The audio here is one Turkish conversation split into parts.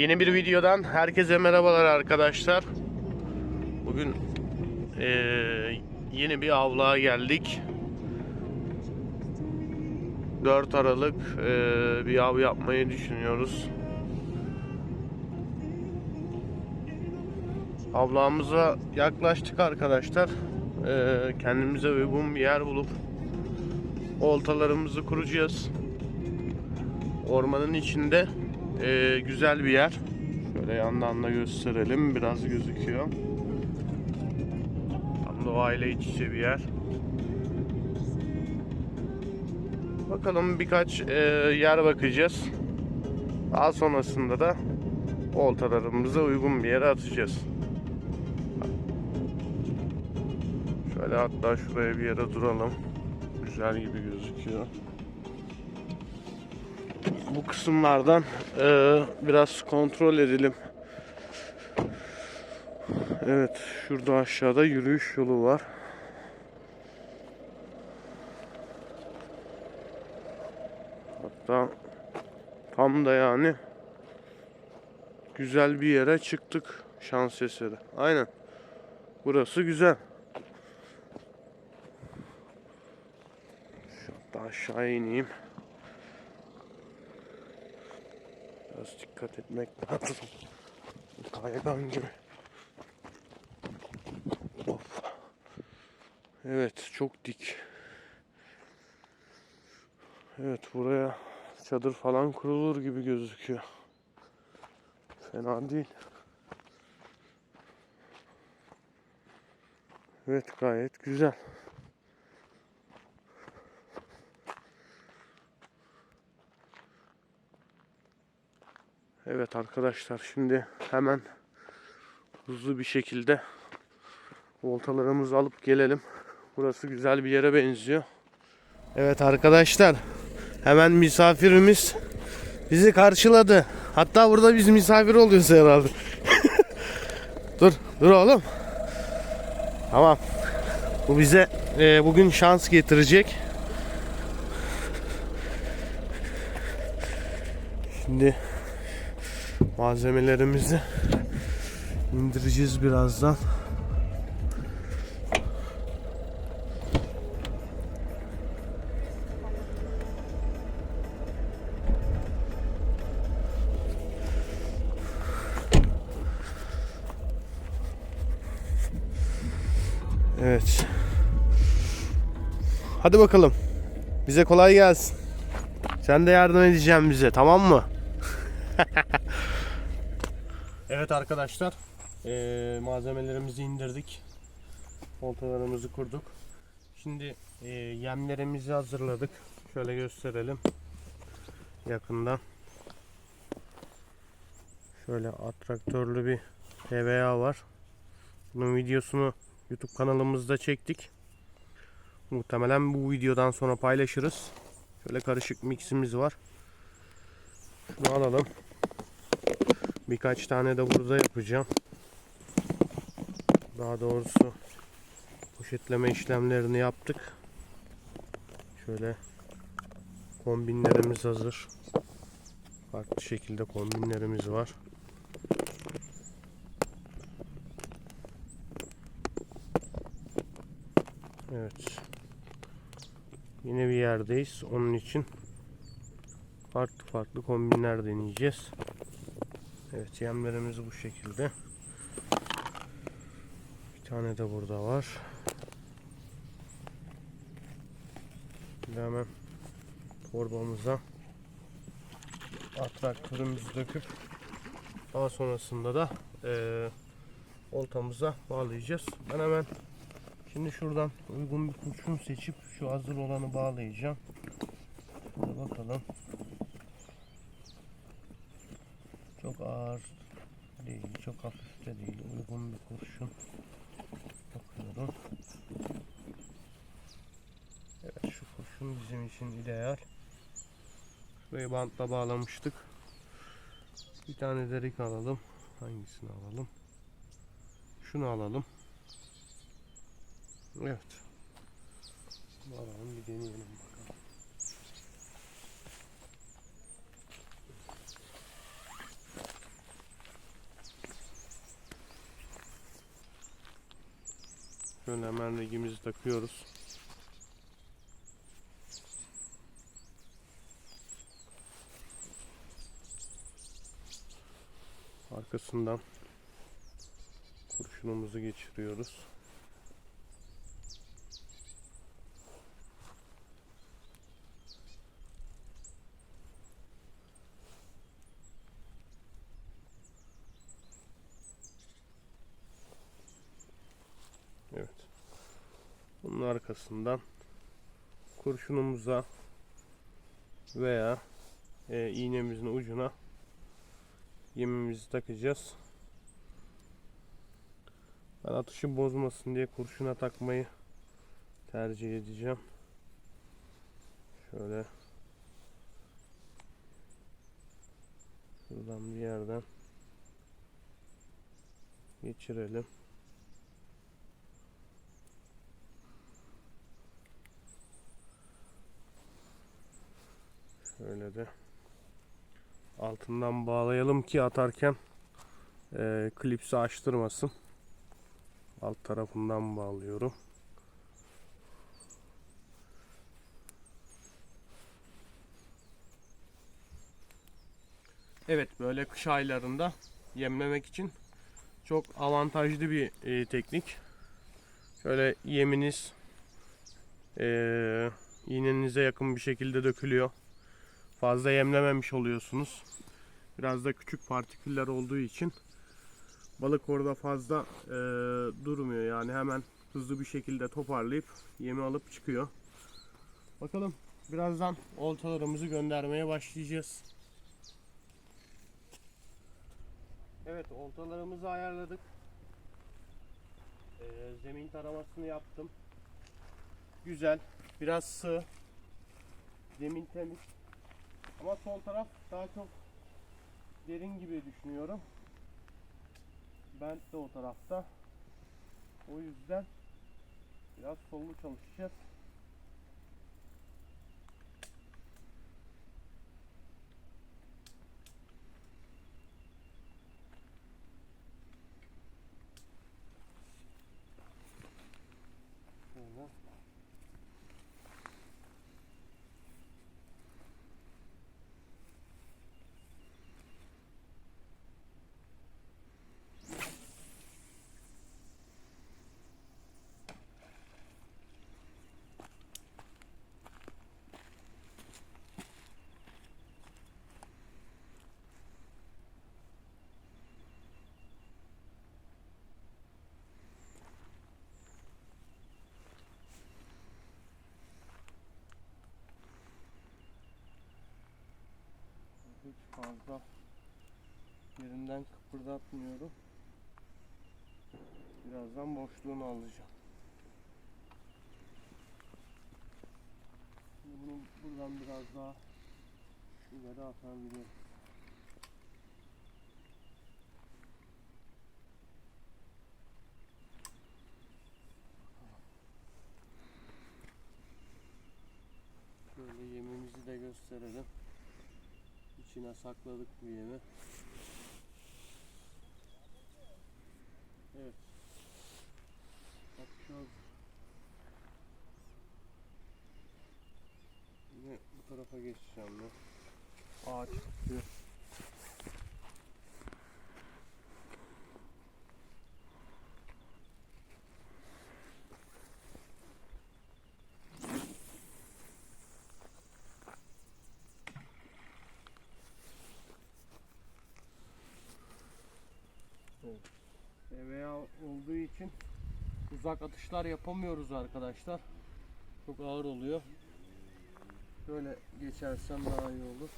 Yeni bir videodan herkese merhabalar arkadaşlar. Bugün eee, yeni bir avluğa geldik. 4 Aralık eee, bir av yapmayı düşünüyoruz. Avlağımıza yaklaştık arkadaşlar. Eee, kendimize uygun bir yer bulup oltalarımızı kuracağız. Ormanın içinde eee, güzel bir yer. Şöyle yandan da gösterelim. Biraz gözüküyor. Tam doğayla iç içe bir yer. Bakalım birkaç eee, yer bakacağız. Daha sonrasında da oltalarımıza uygun bir yere atacağız. Şöyle hatta şuraya bir yere duralım. Güzel gibi gözüküyor. Bu kısımlardan eee, biraz kontrol edelim. Evet, şurada aşağıda yürüyüş yolu var. Hatta tam da yani güzel bir yere çıktık şans eseri. Aynen. Burası güzel. Hatta aşağı ineyim. Biraz dikkat etmek lazım. Kaygan gibi. Of. Evet çok dik. Evet buraya çadır falan kurulur gibi gözüküyor. Fena değil. Evet gayet güzel. Evet arkadaşlar şimdi hemen hızlı bir şekilde voltalarımızı alıp gelelim. Burası güzel bir yere benziyor. Evet arkadaşlar hemen misafirimiz bizi karşıladı. Hatta burada biz misafir oluyoruz herhalde. dur dur oğlum. Tamam. Bu bize e, bugün şans getirecek. Şimdi malzemelerimizi indireceğiz birazdan. Evet. Hadi bakalım. Bize kolay gelsin. Sen de yardım edeceğim bize tamam mı? evet arkadaşlar. eee, malzemelerimizi indirdik. Oltalarımızı kurduk. Şimdi eee, yemlerimizi hazırladık. Şöyle gösterelim. Yakından. Şöyle atraktörlü bir PVA var. Bunun videosunu YouTube kanalımızda çektik. Muhtemelen bu videodan sonra paylaşırız. Şöyle karışık miximiz var. Şunu alalım. Birkaç tane de burada yapacağım. Daha doğrusu poşetleme işlemlerini yaptık. Şöyle kombinlerimiz hazır. Farklı şekilde kombinlerimiz var. Evet. Yine bir yerdeyiz. Onun için farklı farklı kombinler deneyeceğiz. Evet yemlerimiz bu şekilde. Bir tane de burada var. Şimdi hemen torbamıza atraktörümüzü döküp daha sonrasında da eee oltamıza bağlayacağız. Ben hemen Şimdi şuradan uygun bir kurşun seçip şu hazır olanı bağlayacağım. Hadi bakalım. Çok ağır değil, çok hafif de değil. Uygun bir kurşun. Bakıyorum. Evet şu kurşun bizim için ideal. Şurayı bantla bağlamıştık. Bir tane derik alalım. Hangisini alalım? Şunu alalım. Evet. Alalım bir deneyelim bakalım. Şöyle hemen regimizi takıyoruz. Arkasından kurşunumuzu geçiriyoruz. Evet. Bunun arkasından kurşunumuza veya e, iğnemizin ucuna yemimizi takacağız. Ben atışı bozmasın diye kurşuna takmayı tercih edeceğim. Şöyle şuradan bir yerden geçirelim. Şöyle de altından bağlayalım ki atarken e, klipsi açtırmasın. Alt tarafından bağlıyorum. Evet böyle kış aylarında yemlemek için çok avantajlı bir e, teknik. Şöyle yeminiz e, iğnenize yakın bir şekilde dökülüyor. Fazla yemlememiş oluyorsunuz. Biraz da küçük partiküller olduğu için balık orada fazla e, durmuyor. Yani hemen hızlı bir şekilde toparlayıp yemi alıp çıkıyor. Bakalım birazdan oltalarımızı göndermeye başlayacağız. Evet oltalarımızı ayarladık. E, zemin taramasını yaptım. Güzel. Biraz sığ. Zemin temiz. Ama sol taraf daha çok derin gibi düşünüyorum. Bent de o tarafta. O yüzden biraz sollu çalışacağız. Şöyle. hiç fazla yerinden kıpırdatmıyorum. Birazdan boşluğunu alacağım. Şimdi bunu buradan biraz daha ileri atabilirim. Şöyle yemimizi de gösterelim. İçine sakladık bu yemi. Evet. Bakacağız. Yine bu tarafa geçeceğim ben. Ağaç tutuyor. EVA olduğu için uzak atışlar yapamıyoruz arkadaşlar. Çok ağır oluyor. Şöyle geçersem daha iyi olur.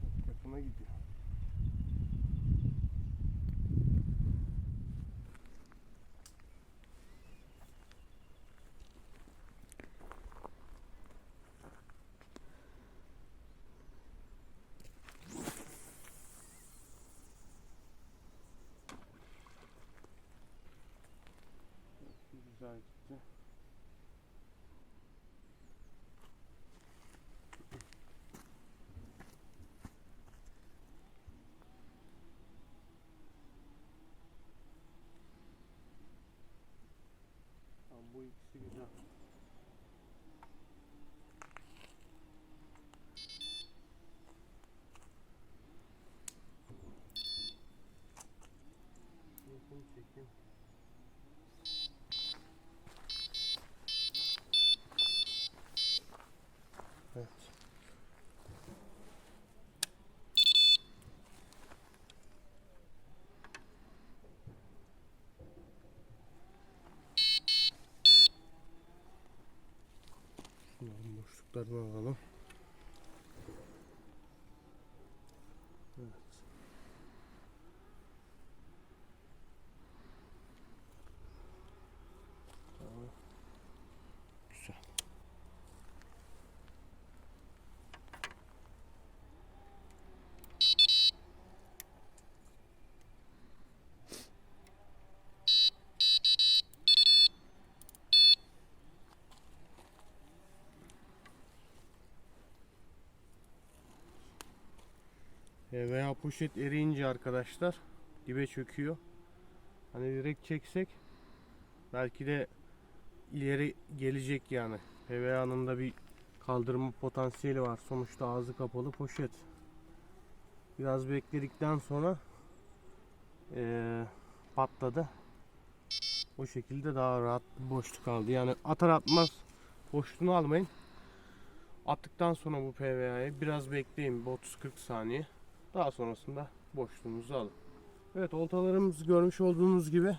Çok yakına gidiyor. Güzel gitti. İkisi güzel. Evet. Şunların boşluklarını alalım. Evet. Tamam. Güzel. E, veya poşet eriyince arkadaşlar dibe çöküyor. Hani direkt çeksek belki de ileri gelecek yani. PVA'nın da bir kaldırma potansiyeli var. Sonuçta ağzı kapalı poşet. Biraz bekledikten sonra eee, patladı. O şekilde daha rahat boşluk kaldı. Yani atar atmaz boşluğunu almayın. Attıktan sonra bu PVA'yı biraz bekleyin. bir 30-40 saniye. Daha sonrasında boşluğumuzu alın. Evet oltalarımız görmüş olduğunuz gibi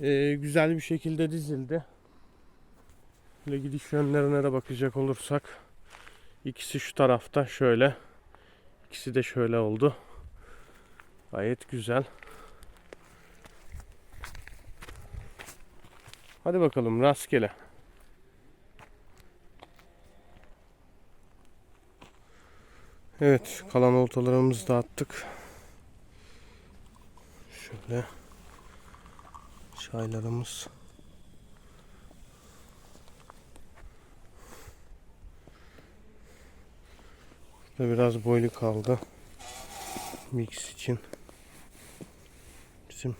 eee, güzel bir şekilde dizildi. Böyle gidiş yönlerine de bakacak olursak ikisi şu tarafta şöyle ikisi de şöyle oldu. Gayet güzel. Hadi bakalım rastgele. Evet kalan oltalarımızı da attık. Şöyle çaylarımız. Burada biraz boylu kaldı. Mix için. Bizim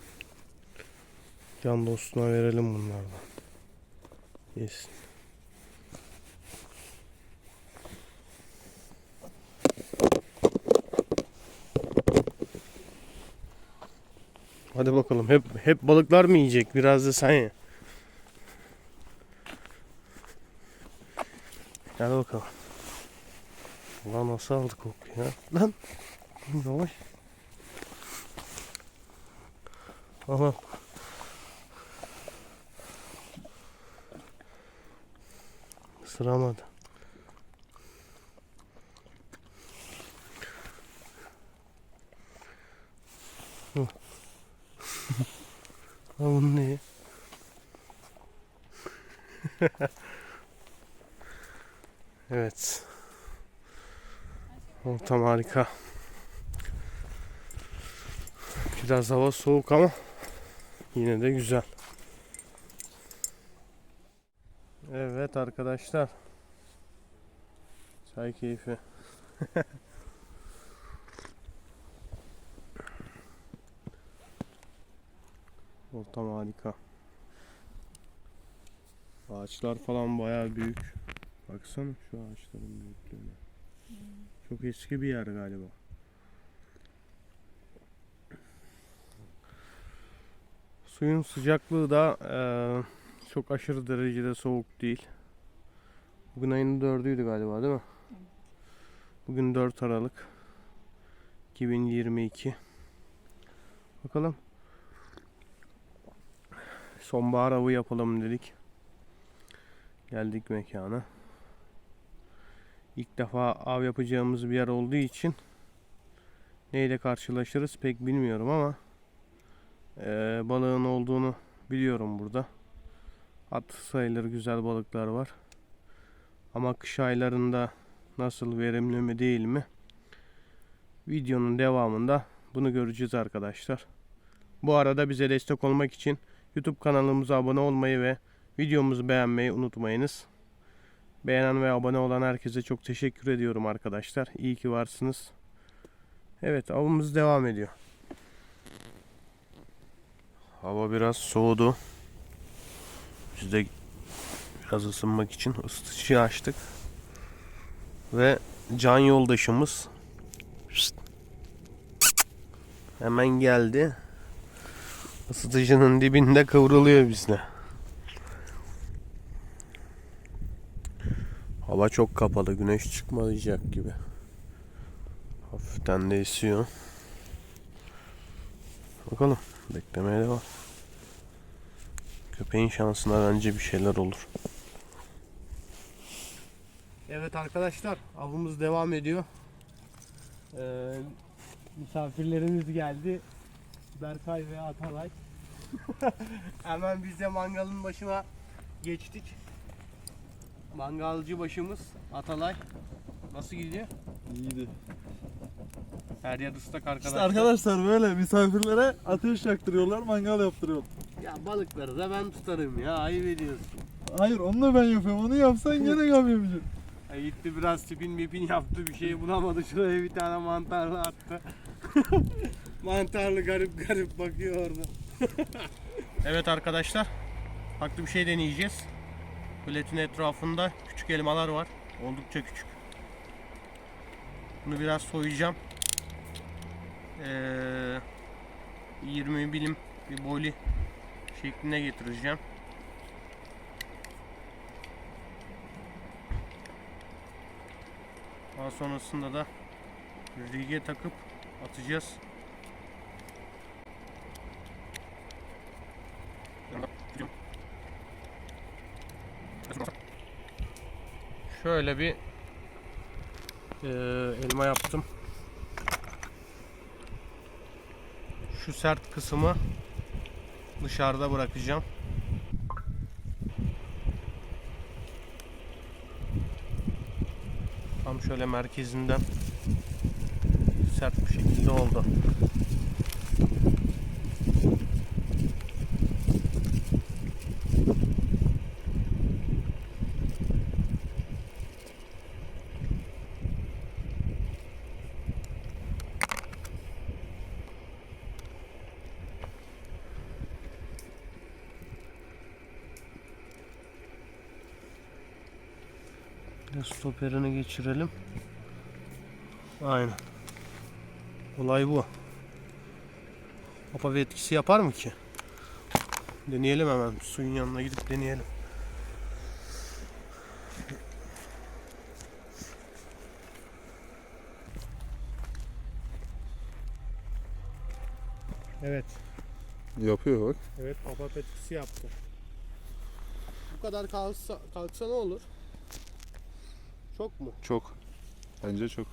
can dostuna verelim bunlardan. Yesin. Hadi bakalım hep hep balıklar mı yiyecek? Biraz da sen ye. Gel bakalım. Ulan nasıl aldı kokuyu ya? Lan. Yavaş. Al al. Al bunu ne? evet. Ortam harika. Biraz hava soğuk ama yine de güzel. Evet arkadaşlar. Çay keyfi. Ortam harika. Ağaçlar falan bayağı büyük. Baksana şu ağaçların büyüklüğüne. Çok eski bir yer galiba. Suyun sıcaklığı da eee, çok aşırı derecede soğuk değil. Bugün ayın 4'üydü galiba değil mi? Bugün 4 Aralık 2022. Bakalım. Sonbahar avı yapalım dedik. Geldik mekana. İlk defa av yapacağımız bir yer olduğu için neyle karşılaşırız pek bilmiyorum ama eee, balığın olduğunu biliyorum burada. At sayılır güzel balıklar var. Ama kış aylarında nasıl verimli mi değil mi? Videonun devamında bunu göreceğiz arkadaşlar. Bu arada bize destek olmak için YouTube kanalımıza abone olmayı ve videomuzu beğenmeyi unutmayınız. Beğenen ve abone olan herkese çok teşekkür ediyorum arkadaşlar. İyi ki varsınız. Evet avımız devam ediyor. Hava biraz soğudu. Biz de Biraz ısınmak için ısıtıcıyı açtık. Ve can yoldaşımız hemen geldi. Isıtıcının dibinde kıvrılıyor bizle. Hava çok kapalı. Güneş çıkmayacak gibi. Hafiften de esiyor. Bakalım. Beklemeye devam. Köpeğin şansına bence bir şeyler olur. Evet arkadaşlar avımız devam ediyor. Ee, misafirlerimiz geldi. Berkay ve Atalay. Hemen biz de mangalın başına geçtik. Mangalcı başımız Atalay. Nasıl gidiyor? İyiydi. Her yer ıslak arkadaşlar. İşte arkadaşlar böyle misafirlere ateş yaktırıyorlar, mangal yaptırıyorlar. Ya balıkları da ben tutarım ya ayıp ediyorsun. Hayır onu da ben yapıyorum. Onu yapsan gene yapamayacaksın. Ya gitti biraz spin mipin yaptı bir şey bulamadı şuraya bir tane mantarlı attı. mantarlı garip garip bakıyor orada. evet arkadaşlar farklı bir şey deneyeceğiz. Kuletin etrafında küçük elmalar var. Oldukça küçük. Bunu biraz soyacağım. Ee, 20 bilim bir boli şekline getireceğim. Daha sonrasında da rige takıp atacağız. Şöyle bir eee, elma yaptım. Şu sert kısmı dışarıda bırakacağım. Tam şöyle merkezinden sert bir şekilde oldu. De Stoperini geçirelim. Aynen. Olay bu. Papa bir etkisi yapar mı ki? Deneyelim hemen. Suyun yanına gidip deneyelim. Evet. Yapıyor bak. Evet papa etkisi yaptı. Bu kadar kalksa, kalksa ne olur? Çok mu? Çok. Bence çok.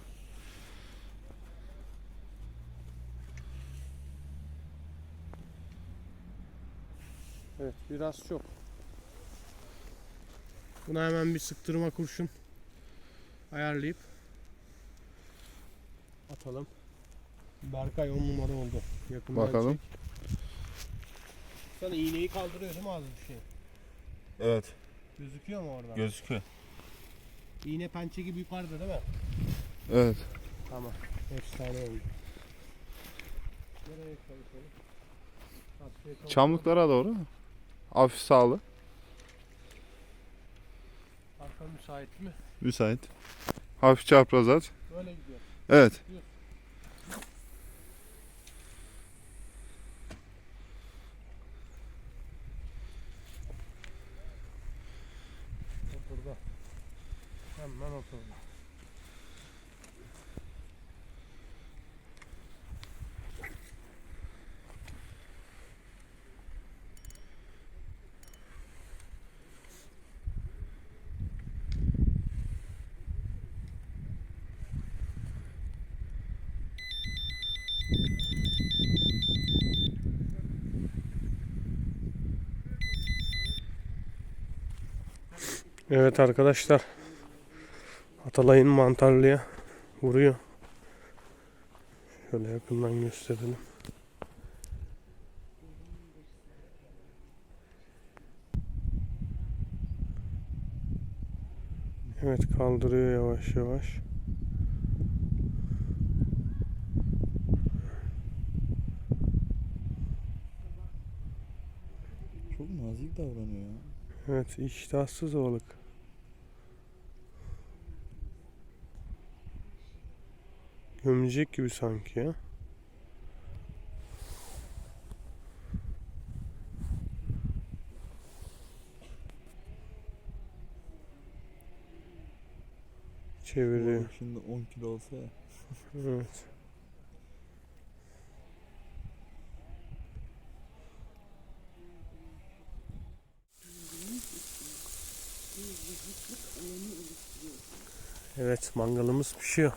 Evet biraz çok. Buna hemen bir sıktırma kurşun ayarlayıp atalım. Berkay 10 numara oldu. Yakından Bakalım. çek. Sana iğneyi kaldırıyor değil mi az bir şey? Evet. Gözüküyor mu oradan? Gözüküyor. İğne pençe gibi yukarıda değil mi? Evet. Tamam. Efsane oldu. Nereye çalışalım? Çamlıklara doğru. Hafif sağlı. Arka müsait mi? Müsait. Hafif çapraz at. Böyle gidiyor. Evet. Oturdu. Hemen oturdu. Evet arkadaşlar. Atalay'ın mantarlıya vuruyor. Şöyle yakından gösterelim. Evet kaldırıyor yavaş yavaş. Çok nazik davranıyor ya. Evet iştahsız balık. Gömecek gibi sanki ya. Çeviriyor. Şimdi 10 kilo olsa ya. Evet. Evet mangalımız pişiyor.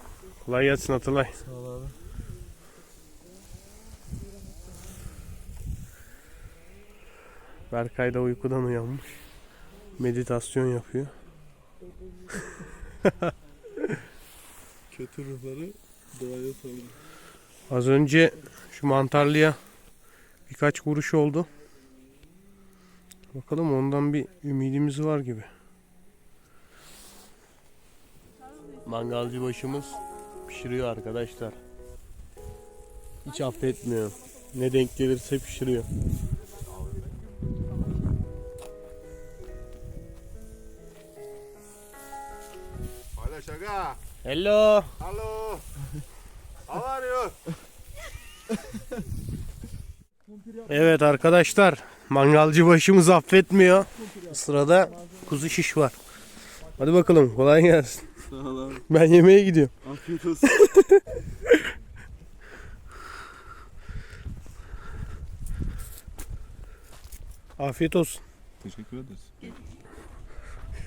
Kolay gelsin Atılay. Sağ ol abi. Berkay da uykudan uyanmış. Meditasyon yapıyor. Kötü ruhları doğaya salın. Az önce şu mantarlıya birkaç vuruş oldu. Bakalım ondan bir ümidimiz var gibi. Mangalcı başımız pişiriyor arkadaşlar. Hiç affetmiyor. Ne denk gelirse pişiriyor. Hala şaka. Hello. Hello. How are you? Evet arkadaşlar. Mangalcı başımız affetmiyor. Sırada kuzu şiş var. Hadi bakalım kolay gelsin. Sağ ol abi. Ben yemeğe gidiyorum. Olsun. Afiyet olsun. Teşekkür ederiz.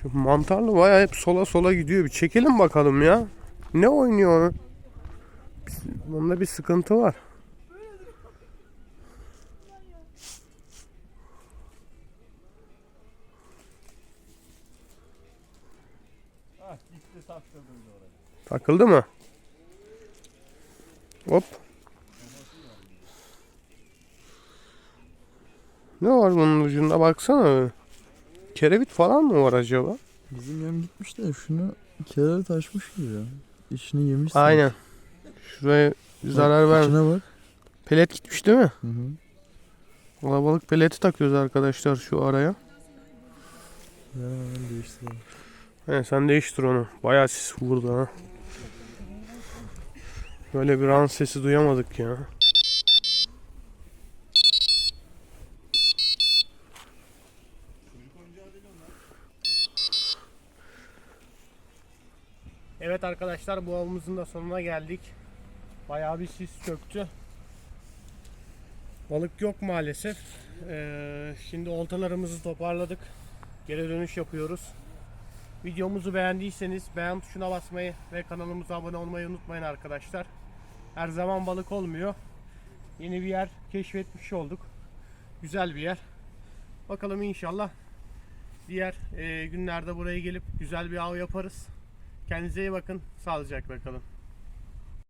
Şu mantarlı bayağı hep sola sola gidiyor. Bir çekelim bakalım ya. Ne oynuyor onu? Bunda bir sıkıntı var. Takıldı mı? Hop. Ne var bunun ucunda baksana. Kerevit falan mı var acaba? Bizim yem gitmiş de şunu kenar taşmış gibi ya. İçini yemiş. Aynen. Şuraya bir zarar ver. İçine bak. Pelet gitmiş değil mi? Hı hı. Kalabalık peleti takıyoruz arkadaşlar şu araya. Ben hemen değiştireyim. He, sen değiştir onu. Bayağı sis vurdu ha. Böyle bir an sesi duyamadık ya. Evet arkadaşlar bu avımızın da sonuna geldik. Bayağı bir sis çöktü. Balık yok maalesef. Ee, şimdi oltalarımızı toparladık. Geri dönüş yapıyoruz. Videomuzu beğendiyseniz beğen tuşuna basmayı ve kanalımıza abone olmayı unutmayın arkadaşlar. Her zaman balık olmuyor. Yeni bir yer keşfetmiş olduk. Güzel bir yer. Bakalım inşallah diğer e, günlerde buraya gelip güzel bir av yaparız. Kendinize iyi bakın. Sağlıcakla kalın.